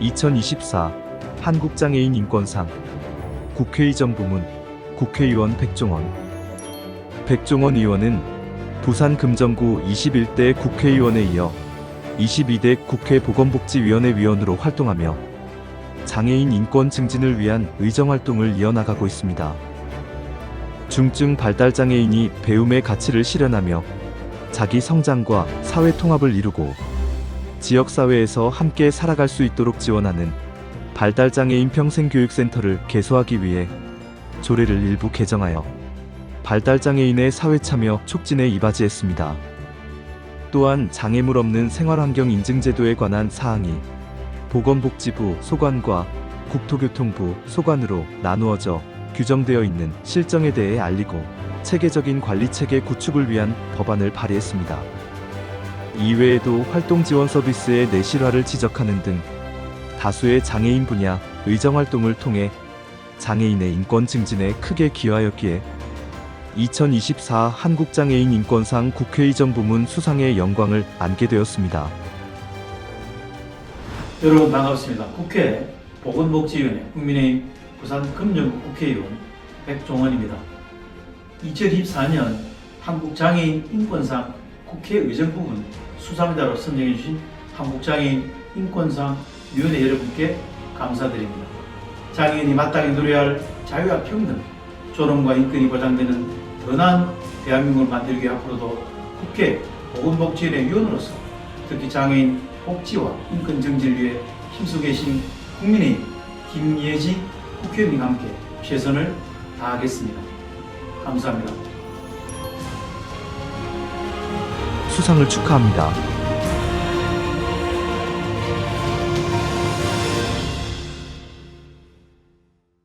2024 한국장애인 인권상 국회의정 부문 국회의원 백종원 백종원 의원은 부산 금정구 21대 국회의원에 이어 22대 국회 보건복지위원회 위원으로 활동하며 장애인 인권 증진을 위한 의정 활동을 이어나가고 있습니다. 중증 발달 장애인이 배움의 가치를 실현하며 자기 성장과 사회 통합을 이루고 지역 사회에서 함께 살아갈 수 있도록 지원하는 발달 장애인 평생교육센터를 개소하기 위해 조례를 일부 개정하여 발달 장애인의 사회 참여 촉진에 이바지했습니다. 또한 장애물 없는 생활환경 인증제도에 관한 사항이 보건복지부 소관과 국토교통부 소관으로 나누어져 규정되어 있는 실정에 대해 알리고 체계적인 관리 체계 구축을 위한 법안을 발의했습니다. 이외에도 활동 지원 서비스의 내실화를 지적하는 등 다수의 장애인 분야 의정 활동을 통해 장애인의 인권 증진에 크게 기여하였기에 2024 한국장애인 인권상 국회의정 부문 수상의 영광을 안게 되었습니다. 여러분 반갑습니다. 국회 보건복지위원회 국민의힘 부산 금정구 국회의원 백종원입니다. 2024년 한국장애인 인권상 국회 의정 부문 수상자로 선정해 주신 한국장애인 인권상 위원회 여러분께 감사드립니다. 장애인이 마땅히 누려야 할 자유와 평등, 존엄과 인권이 보장되는 더 나은 대한민국을 만들기 위해 앞으로도 국회 보건복지위원회 위원으로서 특히 장애인 복지와 인권 정지를 위해 힘쓰고 계신 국민의힘 김예지 국회의원과 함께 최선을 다하겠습니다. 감사합니다. 수상을 축하합니다.